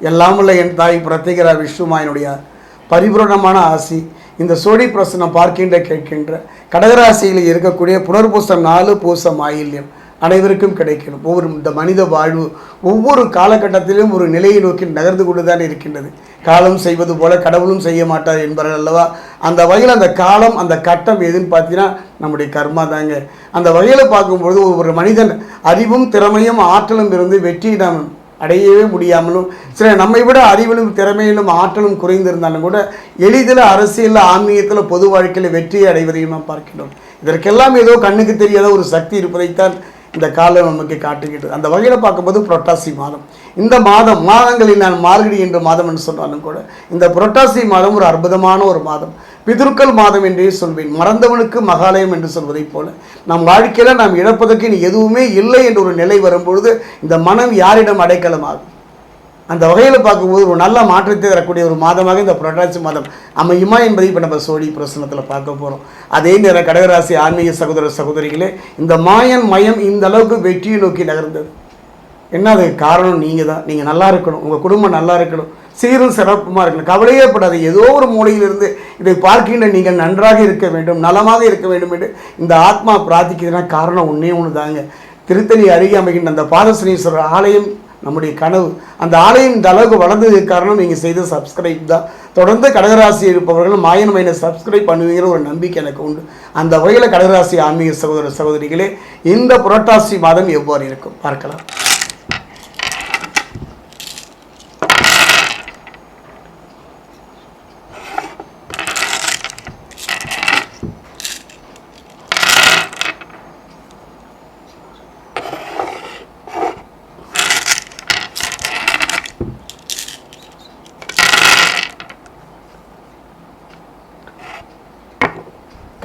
எல்லாம் உள்ள என் தாய் பிரத்யேகரா விஷ்ணுமாயினுடைய பரிபூரணமான ஆசி. இந்த சோடி பிரசனம் பார்க்கின்ற கேட்கின்ற கடகராசியில் இருக்கக்கூடிய புனர்பூசம் நாலு பூசம் ஆயில்யம் அனைவருக்கும் கிடைக்கணும். ஒவ்வொரு இந்த மனித வாழ்வு ஒவ்வொரு காலகட்டத்திலும் ஒரு நிலையை நோக்கி நகர்ந்து கொண்டு தான் இருக்கின்றது. காலம் செய்வது போல கடவுளும் செய்ய மாட்டார் என்பார்கள் அல்லவா? அந்த வகையில் அந்த காலம் அந்த கட்டம் எதுன்னு பார்த்தீங்கன்னா நம்முடைய கர்மா தாங்க. அந்த வகையில் பார்க்கும்பொழுது ஒரு மனிதன் அறிவும் திறமையும் ஆற்றலும் இருந்து வெற்றியை நாம் அடையவே முடியாமலும் சில நம்மை விட அறிவிலும் திறமையிலும் ஆற்றலும் குறைந்திருந்தாலும் கூட எளிதில் அரசியலில் ஆன்மீகத்தில் பொது வாழ்க்கையில் வெற்றியை அடைவதையும் நாம் பார்க்கிறோம் இதற்கெல்லாம் ஏதோ கண்ணுக்கு தெரியாத ஒரு சக்தி இருப்பதைத்தான் இந்த காலம் நமக்கு காட்டுகிட்டு அந்த வகையில் பார்க்கும்போது புரட்டாசி மாதம். இந்த மாதம் மாதங்களில் நான் மார்கழி என்ற மாதம் என்று சொன்னாலும் கூட இந்த புரட்டாசி மாதம் ஒரு அற்புதமான ஒரு மாதம். பிதுருக்கள் மாதம் என்றே சொல்வேன். மறந்தவனுக்கு மகாலயம் என்று சொல்வதைப் போல நம் வாழ்க்கையில் நாம் இழப்பதற்கு இனி எதுவுமே இல்லை என்ற ஒரு நிலை வரும்பொழுது இந்த மனம் யாரிடம் அடைக்கலமாகும்? அந்த வகையில் பார்க்கும்போது ஒரு நல்ல மாற்றத்தை தரக்கூடிய ஒரு மாதமாக இந்த புரட்டாசி மாதம் அமையுமா என்பதை இப்போ நம்ம சோழி பிரசனத்தில் பார்க்க போகிறோம் அதே நேரம் கடகராசி ஆன்மீக சகோதர சகோதரிகளே இந்த மாயன் மயம் இந்த அளவுக்கு வெற்றியை நோக்கி நகர்ந்தது. என்ன அதுக்கு காரணம்? நீங்கள் தான் நீங்கள் நல்லா இருக்கணும். உங்கள் குடும்பம் நல்லா இருக்கணும். சீரும் சிறப்புமாக இருக்கணும். கவலையே படாது ஏதோ ஒரு மூலையிலிருந்து இதை பார்க்கின்ற நீங்கள் நன்றாக இருக்க வேண்டும் நலமாக இருக்க வேண்டும் என்று இந்த ஆத்மா பிரார்த்திக்கிறதுனா காரணம் ஒன்றே ஒன்று தாங்க திருத்தணி அருகே அமைகின்ற அந்த பாதசனீஸ்வரர் ஆலயம் நம்முடைய கனவு. அந்த ஆலயம் இந்த அளவுக்கு வளர்ந்ததுக்கு காரணம் நீங்கள் செய்த சப்ஸ்கிரைப் தான். தொடர்ந்து கடகராசி இருப்பவர்கள் மாயன் மைனை சப்ஸ்கிரைப் பண்ணுவீங்கிற ஒரு நம்பிக்கை எனக்கு உண்டு. அந்த வகையில் கடகராசி ஆன்மீக சகோதர சகோதரிகளே இந்த புரட்டாசி மாதம் எவ்வாறு இருக்கும்? பார்க்கலாம்.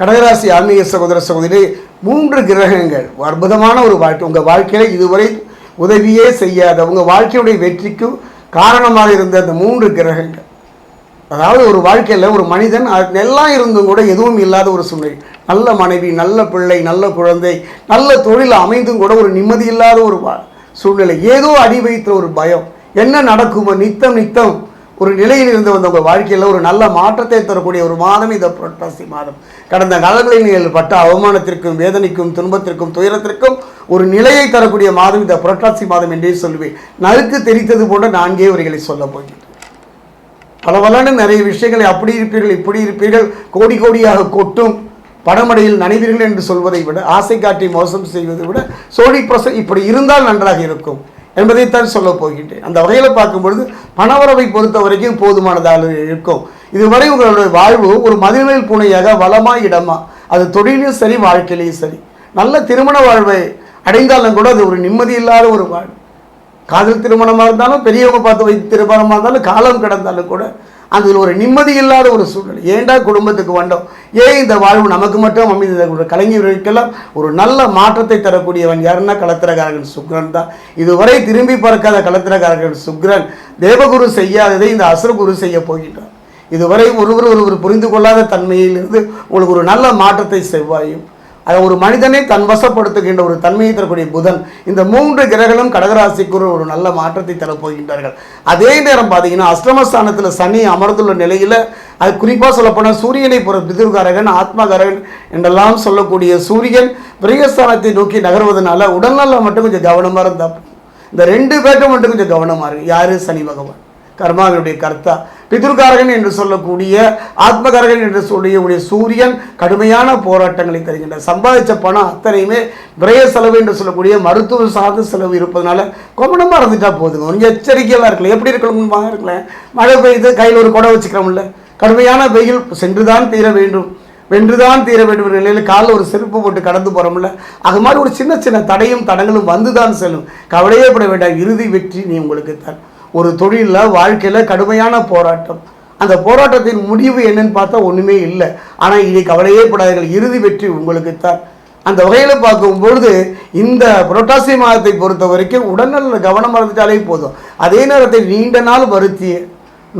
கடகராசி ஆன்மீக சகோதர சகோதரி மூன்று கிரகங்கள். அற்புதமான ஒரு வாழ்க்கை. உங்கள் வாழ்க்கையில் இதுவரை உதவியே செய்யாத உங்கள் வாழ்க்கையுடைய வெற்றிக்கு காரணமாக இருந்த அந்த மூன்று கிரகங்கள். அதாவது ஒரு வாழ்க்கையில் ஒரு மனிதன் எல்லாம் இருந்தும் கூட எதுவும் இல்லாத ஒரு சூழ்நிலை. நல்ல மனைவி நல்ல பிள்ளை நல்ல குழந்தை நல்ல தொழில் அமைந்தும் கூட ஒரு நிம்மதி இல்லாத ஒரு வா- சூழ்நிலை. ஏதோ அடி வைத்த ஒரு பயம். என்ன நடக்குமோ நித்தம் நித்தம். ஒரு நிலையில் இருந்து வந்த உங்கள் வாழ்க்கையில் ஒரு நல்ல மாற்றத்தை தரக்கூடிய ஒரு மாதம் இந்த புரட்டாசி மாதம். கடந்த காலங்களில் நீங்கள் பட்ட அவமானத்திற்கும் வேதனைக்கும் துன்பத்திற்கும் துயரத்திற்கும் ஒரு நிலையை தரக்கூடிய மாதம் இந்த புரட்டாசி மாதம் என்றே சொல்லுவேன். நறுக்கு தெரித்தது போன்ற நான்கே உரைகளை சொல்ல போகிறேன் பலபலன்னு நிறைய விஷயங்களை அப்படி இருப்பீர்கள் இப்படி இருப்பீர்கள் கோடி கோடியாக கொட்டும் படமடையில் நனைவீர்கள் என்று சொல்வதை விட ஆசை காட்டி மோசம் செய்வதை விட சோனி பிரசன் இப்படி இருந்தால் நன்றாக இருக்கும் என்பதைத்தான் சொல்லப் போகின்றேன். அந்த வகையில் பார்க்கும்பொழுது பணவரவை பொறுத்த வரைக்கும் போதுமானதாக இருக்கும். இதுவரை உங்களுடைய வாழ்வு ஒரு மதில்மேல் பூனையாக வளமா இடமா? அது தொழிலும் சரி வாழ்க்கையிலையும் சரி. நல்ல திருமண வாழ்வை அடைந்தாலும் கூட அது ஒரு நிம்மதி இல்லாத ஒரு வாழ்வு. காதல் திருமணமாக இருந்தாலும் பெரியவங்க பார்த்து வைத்து திருமணமாக இருந்தாலும் காலம் கடந்தாலும் கூட அதில் ஒரு நிம்மதி இல்லாத ஒரு சூழ்நிலை. ஏன்டா குடும்பத்துக்கு வந்தோம்? ஏன் இந்த வாழ்வு நமக்கு மட்டும் அமைந்த ஒரு கலைஞர்களுக்கெல்லாம் ஒரு நல்ல மாற்றத்தை தரக்கூடியவன் யாருன்னா கலத்திரகாரகன் சுக்ரன் தான். இதுவரை திரும்பி பார்க்காத கலத்திரகாரகன் சுக்ரன் தேவகுரு செய்யாததை இந்த அசுரகுரு செய்ய போகின்றார். இதுவரை ஒருவர் ஒருவர் புரிந்து கொள்ளாத தன்மையிலிருந்து உங்களுக்கு ஒரு நல்ல மாற்றத்தை செவ்வாயும் அதை ஒரு மனிதனை தன் வசப்படுத்துகின்ற ஒரு தன்மையை தரக்கூடிய புதன் இந்த மூன்று கிரகங்களும் கடகராசிக்கு ஒரு நல்ல மாற்றத்தை தரப்போகின்றார்கள். அதே நேரம் பார்த்தீங்கன்னா அஷ்டமஸ்தானத்தில் சனி அமர்ந்துள்ள நிலையில் அது குறிப்பாக சொல்லப்போனால் சூரியனை பொறுத்த பிதிர்காரகன் ஆத்மகாரகன் என்றெல்லாம் சொல்லக்கூடிய சூரியன் பிரியஸ்தானத்தை நோக்கி நகர்வதனால உடல்நலம் மட்டும் கொஞ்சம் கவனமாக இருந்தால் இந்த ரெண்டு பேர்ட்டும் மட்டும் கொஞ்சம் கவனமாக இருக்கு யார்? சனி பகவான். கர்மாவினுடைய கர்த்தா. பிதுர்காரகன் என்று சொல்லக்கூடிய ஆத்மகாரகன் என்று சொல்லக்கூடிய சூரியன் கடுமையான போராட்டங்களை தருகின்ற சம்பாதிச்ச பணம் அத்தனையுமே விரய செலவு என்று சொல்லக்கூடிய மருத்துவ சார்ந்த செலவு இருப்பதனால கவனமாக இருந்துட்டா போதுங்க. கொஞ்சம் எச்சரிக்கையாக இருக்கலாம். எப்படி இருக்கணும் இருக்கலாம். மழை பெய்யுது கையில் ஒரு குடை வச்சுக்கிறோம்ல. கடுமையான வெயில் சென்றுதான் தீர வேண்டும். வென்றுதான் தீர வேண்டும் நிலையில் காலில் ஒரு செருப்பு போட்டு கடந்து போகிறோம்ல அது மாதிரி ஒரு சின்ன சின்ன தடையும் தடங்களும் வந்து தான் செல்லும். கவலையே பட வேண்டாம். இறுதி வெற்றி நீ உங்களுக்கு தான் ஒரு தொழிலில் வாழ்க்கையில் கடுமையான போராட்டம். அந்த போராட்டத்தின் முடிவு என்னன்னு பார்த்தா ஒன்றுமே இல்லை. ஆனால் இதை கவலையே படாதீர்கள். இறுதி வெற்றி உங்களுக்கு தான் அந்த வகையில் பார்க்கும்பொழுது இந்த புரட்டாசி மாதத்தை பொறுத்த வரைக்கும் உடல்நல கவனம் இருந்துட்டாலே போதும். அதே நேரத்தில் நீண்ட நாள் வருத்திய.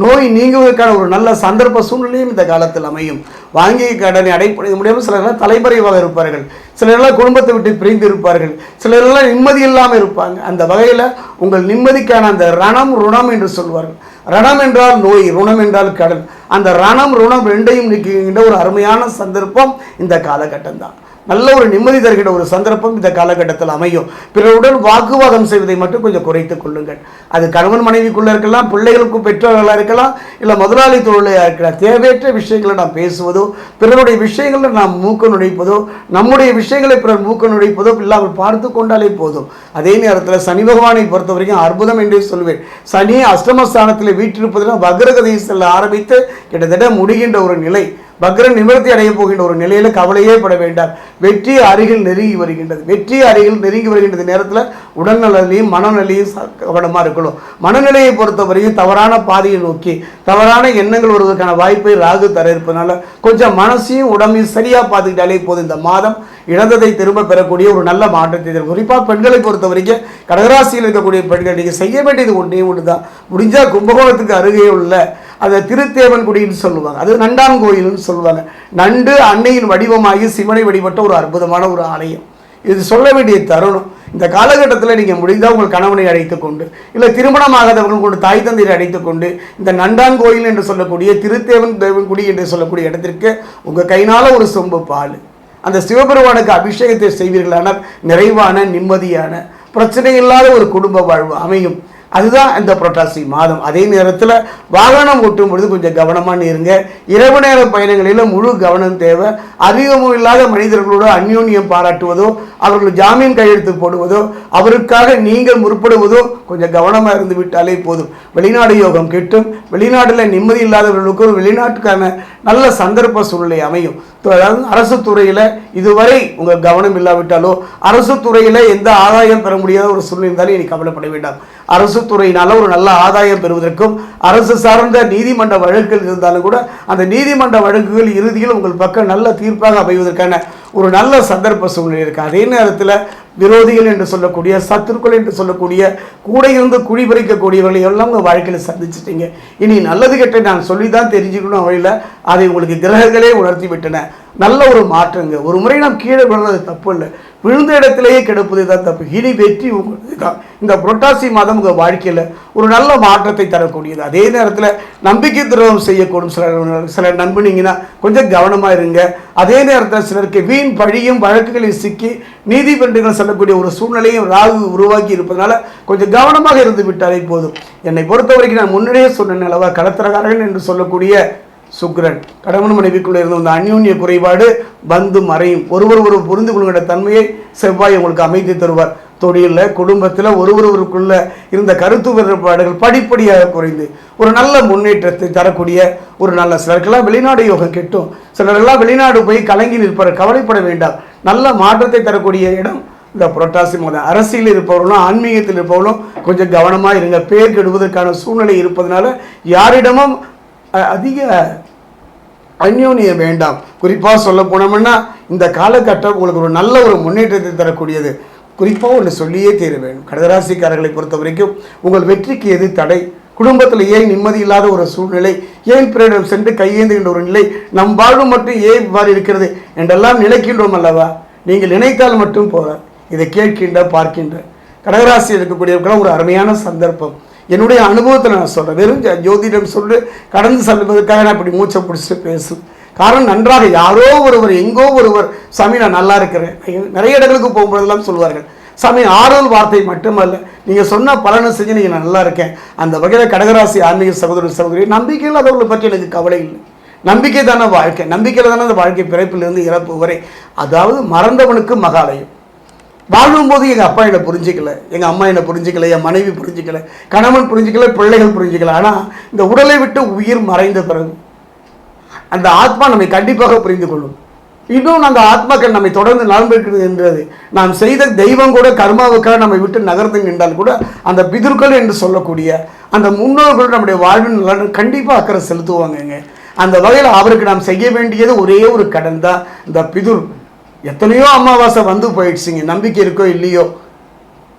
நோய் நீங்குவதற்கான ஒரு நல்ல சந்தர்ப்ப சூழ்நிலையும் இந்த காலத்தில் அமையும். வாங்கிய கடனை அடைப்படைய முடியாமல் சிலர்லாம் தலைமறைவாக இருப்பார்கள். சிலர்லாம் குடும்பத்தை விட்டு பிரிந்து இருப்பார்கள். சிலர்லாம் நிம்மதி இல்லாமல் இருப்பாங்க. அந்த வகையில் உங்கள் நிம்மதிக்கான அந்த ரணம் ருணம் என்று சொல்வார்கள். ரணம் என்றால் நோய் ருணம் என்றால் கடன் அந்த ரணம் ருணம் ரெண்டையும் நிற்கின்ற ஒரு அருமையான சந்தர்ப்பம் இந்த காலகட்டம் தான். நல்ல ஒரு நிம்மதி தருகிற ஒரு சந்தர்ப்பம் இந்த காலகட்டத்தில் அமையும். பிறருடன் வாக்குவாதம் செய்வதை மட்டும் கொஞ்சம் குறைத்துக் கொள்ளுங்கள். அது கணவன் மனைவிக்குள்ளே இருக்கலாம் பிள்ளைகளுக்கும் பெற்றோர்களாக இருக்கலாம் இல்லை முதலாளி தொழிலாக இருக்கலாம். தேவையற்ற விஷயங்களை நாம் பேசுவதோ பிறருடைய விஷயங்களை நாம் மூக்க நுழைப்பதோ நம்முடைய விஷயங்களை பிறர் மூக்க நுழைப்பதோ இல்லாமல் பார்த்து கொண்டாலே போதும். அதே நேரத்தில் சனி பகவானை பொறுத்த வரைக்கும் அற்புதம் என்றே சொல்வேன். சனி அஷ்டமஸ்தானத்தில் வீற்றிருப்பதில் வக்ரகதையை செல்ல ஆரம்பித்து கிட்டத்தட்ட முடிகின்ற ஒரு நிலை. பக்ரன் நிவர்த்தி அடைய போகின்ற ஒரு நிலையில கவலையே பட வேண்டாம். வெற்றி அருகில் நெருங்கி வருகின்றது. வெற்றி அருகில் நெருங்கி வருகின்ற நேரத்தில் உடல்நலையும் மனநிலையும் ச- இருக்கணும். மனநிலையை பொறுத்தவரையும் தவறான பாதையை நோக்கி தவறான எண்ணங்கள் வருவதற்கான வாய்ப்பை ராகு தர இருப்பதனால கொஞ்சம் மனசையும் உடம்பையும் சரியாக பார்த்துக்கிட்டாலே போதும். இந்த மாதம் இழந்ததை திரும்ப பெறக்கூடிய ஒரு நல்ல மாற்றத்தை தரும். குறிப்பாக பெண்களை பொறுத்த வரைக்கும் கடகராசியில் இருக்கக்கூடிய பெண்கள் நீங்கள் செய்ய வேண்டியது ஒன்றே ஒன்று தான் முடிஞ்சால் கும்பகோணத்துக்கு அருகே உள்ள அதை திருத்தேவன்குடின்னு சொல்லுவாங்க. அது நண்டான் கோயில்னு சொல்லுவாங்க. நண்டு அன்னையின் வடிவமாகி சிவனை வழிபட்ட ஒரு அற்புதமான ஒரு ஆலயம். இது சொல்ல வேண்டிய தருணம். இந்த காலகட்டத்தில் நீங்கள் முடிந்தால் உங்கள் கணவனை அழைத்து கொண்டு இல்லை திருமணமாகாதவர்கள் கொண்டு தாய் தந்தையை அழைத்து கொண்டு இந்த நண்டான் கோயில் என்று சொல்லக்கூடிய திருத்தேவன் தேவன்குடி என்று சொல்லக்கூடிய இடத்திற்கு உங்கள் கையினால் ஒரு சொம்பு பால். அந்த சிவபெருமானுக்கு அபிஷேகத்தை செய்வீர்களானால் நிறைவான நிம்மதியான பிரச்சனை இல்லாத ஒரு குடும்ப வாழ்வு அமையும். அதுதான் இந்த புரட்டாசி மாதம். அதே நேரத்தில் வாகனம் ஓட்டும் பொழுது கொஞ்சம் கவனமாக இருங்க இரவு நேர பயணங்களில் முழு கவனம் தேவை. அறிமுகம் இல்லாத மனிதர்களோடு அந்யோன்யம் பாராட்டுவதோ அவர்கள் ஜாமீன் கையெழுத்து போடுவதோ அவருக்காக நீங்கள் முற்படுவதோ கொஞ்சம் கவனமாக இருந்து விட்டாலே போதும். வெளிநாடு யோகம் கிட்டும். வெளிநாட்டில் நிம்மதி இல்லாதவர்களுக்கும் வெளிநாட்டுக்கான நல்ல சந்தர்ப்ப சூழ்நிலை அமையும். அதாவது அரசு துறையில் இதுவரை உங்கள் கவனம் இல்லாவிட்டாலோ அரசு துறையில் எந்த ஆதாயம் பெற முடியாத ஒரு சூழ்நிலை இருந்தாலும் இனி கவலைப்பட வேண்டாம். அரசு துறையினால் ஒரு நல்ல ஆதாயம் பெறுவதற்கும் அரசு சார்ந்த நீதிமன்ற வழக்குகள் இருந்தாலும் கூட அந்த நீதிமன்ற வழக்குகள் இறுதியில் உங்கள் பக்கம் நல்ல தீர்ப்பாக அமைவதற்கான ஒரு நல்ல சந்தர்ப்ப சூழ்நிலை இருக்குது அதே நேரத்தில் விரோதிகள் என்று சொல்லக்கூடிய சத்துருக்கள் என்று சொல்லக்கூடிய கூட இருந்து குழி பறிக்கக்கூடியவர்களை எல்லாம் உங்கள் வாழ்க்கையில் சந்திச்சிட்டீங்க. இனி நல்லது கெட்ட நான் சொல்லி தான் தெரிஞ்சுக்கணும் வழியில் அதை உங்களுக்கு கிரகங்களே உணர்த்தி விட்டன நல்ல ஒரு மாற்றங்க. ஒரு முறை நாம் கீழே விழுறது தப்பு இல்லை. விழுந்த இடத்திலேயே கிடப்பது தான் தப்பு. இனி வெற்றி உங்களுக்கு தான். இந்த புரட்டாசி மாதம் உங்கள் வாழ்க்கையில் ஒரு நல்ல மாற்றத்தை தரக்கூடியது. அதே நேரத்தில் நம்பிக்கை துரோகம் செய்யக்கூடும். சில சில நம்பினீங்கன்னா கொஞ்சம் கவனமாக இருங்க. அதே நேரத்தில் சிலருக்கு வீண் பழியும் வழக்குகளில் சிக்கி நீதிமன்றங்கள் செல்லக்கூடிய ஒரு சூழ்நிலையும் ராகு உருவாக்கி இருப்பதனால கொஞ்சம் கவனமாக இருந்து விட்டாலே போதும். என்னை பொறுத்த வரைக்கும் நான் முன்னாடியே சொன்ன நிலவா கடத்திரக்காரர்கள் என்று சொல்லக்கூடிய சுக்ரன். கடவுள் மனைவிக்குள்ளே இருந்த அந்த அந்யோன்ய குறைபாடு வந்து மறையும். ஒருவர் ஒரு புரிந்து கொள்கின்ற தன்மையை செவ்வாய் உங்களுக்கு அமைத்து தருவார். தொழிலில் குடும்பத்தில் ஒருவருவருக்குள்ள இருந்த கருத்து வேறுபாடுகள் படிப்படியாக குறைந்து ஒரு நல்ல முன்னேற்றத்தை தரக்கூடிய ஒரு நல்ல சிலருக்கெல்லாம் வெளிநாடு யோகம் கிட்டும். சிலரெல்லாம் வெளிநாடு போய் கலங்கி நிற்பார் கவலைப்பட வேண்டாம். நல்ல மாற்றத்தை தரக்கூடிய இடம் இந்த புரட்டாசி மாதம். அரசியல் இருப்பவர்களும் ஆன்மீகத்தில் இருப்பவர்களும் கொஞ்சம் கவனமாக இருங்க. பேர் கெடுவதற்கான சூழ்நிலை இருப்பதனால யாரிடமும் அதிக அந்யோன்யம் வேண்டாம். குறிப்பாக சொல்ல போனோம்னா இந்த காலகட்டம் உங்களுக்கு ஒரு நல்ல ஒரு முன்னேற்றத்தை தரக்கூடியது. குறிப்பாக ஒன்று சொல்லியே தீர வேண்டும். கடகராசிக்காரர்களை பொறுத்த வரைக்கும் உங்கள் வெற்றிக்கு எது தடை? குடும்பத்தில் ஏன் நிம்மதி இல்லாத ஒரு சூழ்நிலை? ஏன் பிறரிடம் சென்று கையேந்துகின்ற ஒரு நிலை? நம் வாழ்வு மட்டும் ஏன் இவ்வாறு இருக்கிறது? என்றெல்லாம் நினைக்கின்றோம் அல்லவா? நீங்கள் நினைத்தால் மட்டும் போதாது. இதை கேட்கின்ற பார்க்கின்ற. கடகராசியில் இருக்கக்கூடியவர்கள் ஒரு அருமையான சந்தர்ப்பம். என்னுடைய அனுபவத்தில் நான் சொல்கிறேன் வெறும் ஜோதிடம் சொல்லி கடந்து செல்வதற்காக நான் இப்படி மூச்சை பிடிச்சிட்டு பேசு. காரணம் நன்றாக யாரோ ஒருவர் எங்கோ ஒருவர் சாமி நான் நல்லா இருக்கிறேன். நிறைய இடங்களுக்கு போகும்போதெல்லாம் சொல்லுவார்கள். சாமி ஆறுதல் வார்த்தை மட்டுமல்ல நீங்கள் சொன்ன பலனை செஞ்சு நீங்கள் நான் நல்லா இருக்கேன். அந்த வகையில் கடகராசி ஆன்மீக சகோதர சகோதரி நம்பிக்கை இல்லாதவர்களை பற்றி எனக்கு கவலை இல்லை. நம்பிக்கை தானே வாழ்க்கை. நம்பிக்கையில் தானே அந்த வாழ்க்கை பிறப்பிலிருந்து இறப்பு வரை அதாவது மறந்தவனுக்கு மகாலயம். வாழும்போது எங்கள் அப்பா என்னை புரிஞ்சிக்கல எங்கள் அம்மா என்னை புரிஞ்சிக்கல என் மனைவி புரிஞ்சிக்கல கணவன் புரிஞ்சிக்கல பிள்ளைகள் புரிஞ்சிக்கல. ஆனால் இந்த உடலை விட்டு உயிர் மறைந்த பிறகு அந்த ஆத்மா நம்மை கண்டிப்பாக புரிந்து கொள்ளும். இன்னும் அந்த ஆத்மாக்கள் நம்மை தொடர்ந்து நலம்பிருக்கிறது என்றது நாம் செய்த தெய்வம் கூட கர்மாவுக்காக நம்மை விட்டு நகர்ந்து நின்றால் கூட அந்த பிதுர்கள் என்று சொல்லக்கூடிய அந்த முன்னோர்கள் நம்முடைய வாழ்வின் நலன் கண்டிப்பாக அக்கறை செலுத்துவாங்கங்க. அந்த வகையில் அவருக்கு நாம் செய்ய வேண்டியது ஒரே ஒரு கடன் தான் இந்த பிதுர். எத்தனையோ அமாவாசை வந்து போயிடுச்சுங்க. நம்பிக்கை இருக்கோ இல்லையோ.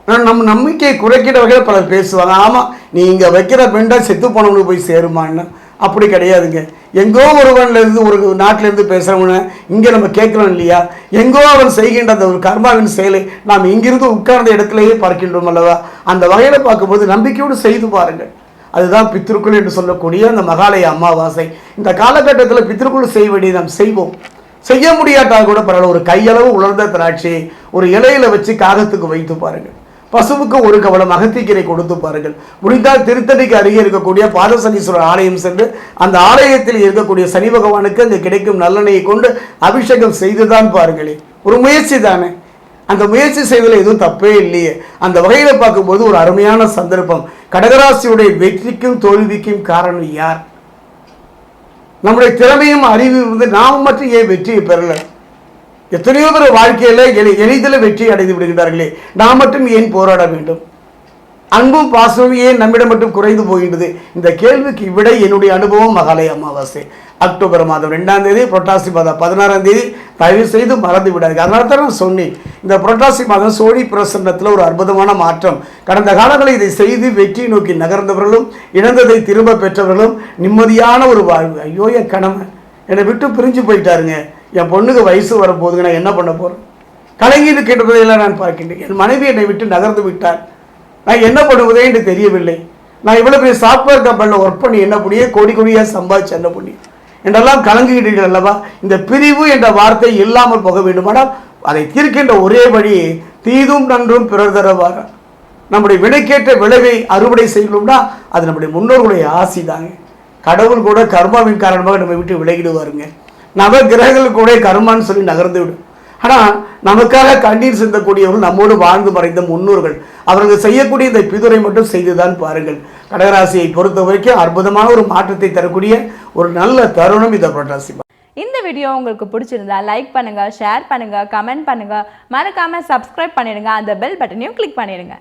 ஆனால் நம்ம நம்பிக்கையை குறைக்கிற வகையில் பலர் பேசுவாங்க. ஆமாம் நீ இங்கே வைக்கிற பெண்டா செத்து போனவனுக்கு போய் சேருமான்னு. அப்படி கிடையாதுங்க. எங்கோ ஒருவன்லேருந்து ஒரு நாட்டில இருந்து பேசுகிறவன இங்கே நம்ம கேட்குறோம் இல்லையா? எங்கோ அவன் செய்கின்ற அந்த ஒரு கர்மாவின் செயலை நாம் இங்கிருந்து உட்கார்ந்த இடத்துலையே பார்க்கின்றோம் அல்லவா? அந்த வகையில் பார்க்கும்போது நம்பிக்கையோடு செய்து பாருங்கள். அதுதான் பித்திருக்குள் என்று சொல்லக்கூடிய அந்த மகாலய அமாவாசை. இந்த காலகட்டத்தில் பித்திருக்குள் செய்ய வேண்டியதை நாம் செய்வோம். செய்ய முடியாட்டால் கூட பரவாயில்ல ஒரு கையளவு உலர்ந்த திராட்சை ஒரு இலையில வச்சு காகத்துக்கு வைத்து பாருங்கள். பசுவுக்கு ஒரு கவலம் அகத்திக்கீரை கொடுத்து பாருங்கள். முடிந்தால் திருத்தணிக்கு அருகே இருக்கக்கூடிய பாதசனீஸ்வரர் ஆலயம் சென்று அந்த ஆலயத்தில் இருக்கக்கூடிய சனி பகவானுக்கு அங்கே கிடைக்கும் நல்லெண்ணெயை கொண்டு அபிஷேகம் செய்துதான் பாருங்களே. ஒரு முயற்சி தானே. அந்த முயற்சி செய்வதில் எதுவும் தப்பே இல்லையே. அந்த வகையில் பார்க்கும்போது ஒரு அருமையான சந்தர்ப்பம். கடகராசியுடைய வெற்றிக்கும் தோல்விக்கும் காரணம் யார்? நம்முடைய திறமையும் அறிவும் இருந்து நாம் மட்டும் ஏன் வெற்றியை பெறல? எத்தனையோ பேர் வாழ்க்கையில் எளி எளிதில் வெற்றி அடைந்து விடுகிறார்களே நாம் மட்டும் ஏன் போராட வேண்டும்? அன்பும் பாசமும் ஏன் நம்மிடம் மட்டும் குறைந்து போகின்றது? இந்த கேள்விக்கு விடை என்னுடைய அனுபவம் மகாலய அமாவாசை. அக்டோபர் மாதம் ரெண்டாம் தேதி புரட்டாசி மாதம் பதினாறாம் தேதி தயவு செய்து மறந்து விடாது அதனால தான் நான் சொன்னேன். இந்த புரட்டாசி மாதம் சோழி பிரசன்னத்தில் ஒரு அற்புதமான மாற்றம். கடந்த காலங்களில் இதை செய்து வெற்றி நோக்கி நகர்ந்தவர்களும் இழந்ததை திரும்ப பெற்றவர்களும் நிம்மதியான ஒரு வாழ்வு. ஐயோ என் கணவன் என்னை விட்டு பிரிஞ்சு போயிட்டாருங்க. என் பொண்ணுக்கு வயசு வரப்போகுதுங்க நான் என்ன பண்ண போகிறேன் கலைஞர் கேட்டதையெல்லாம் நான் பார்க்கின்றேன். என் மனைவி என்னை விட்டு நகர்ந்து விட்டார். நான் என்ன பண்ணுவதே என்று தெரியவில்லை. நான் இவ்வளோ பெரிய சாஃப்ட்வேர் கம்பெனியில் ஒர்க் பண்ணி என்ன பண்ணியே? கோடி கோடியாக சம்பாதிச்சு என்ன பண்ணி என்றெல்லாம் கலங்குகிறீர்கள் அல்லவா? இந்த பிரிவு என்ற வார்த்தை இல்லாமல் போக வேண்டுமானால் அதை தீர்க்கின்ற ஒரே வழி தீதும் நன்றும் பிறர் தரவார. நம்முடைய வினைக்கேற்ற விளைவை அறுவடை செய்யணும்னா அது நம்முடைய முன்னோர்களுடைய ஆசி தாங்க. கடவுள் கூட கர்மாவின் காரணமாக நம்ம விட்டு விலகிடுவாருங்க. நவ கிரகங்கள் கூட கர்மான்னு சொல்லி நகர்ந்து விடும். ஆனால் நமக்காக கண்ணீர் சிந்தக்கூடியவர்கள் நம்மோடு வாழ்ந்து மறைந்த முன்னோர்கள். அவர்கள் செய்யக்கூடிய இந்த பிதுரை மட்டும் செய்துதான் பாருங்கள். கடகராசியை பொறுத்த வரைக்கும் அற்புதமான ஒரு மாற்றத்தை தரக்கூடிய ஒரு நல்ல தருணம் இந்த புரட்டாசி இந்த வீடியோ உங்களுக்கு பிடிச்சிருந்தா லைக் பண்ணுங்க ஷேர் பண்ணுங்க கமெண்ட் பண்ணுங்க. மறக்காம சப்ஸ்கிரைப் பண்ணிடுங்க. அந்த பெல் பட்டனையும் கிளிக் பண்ணிடுங்க.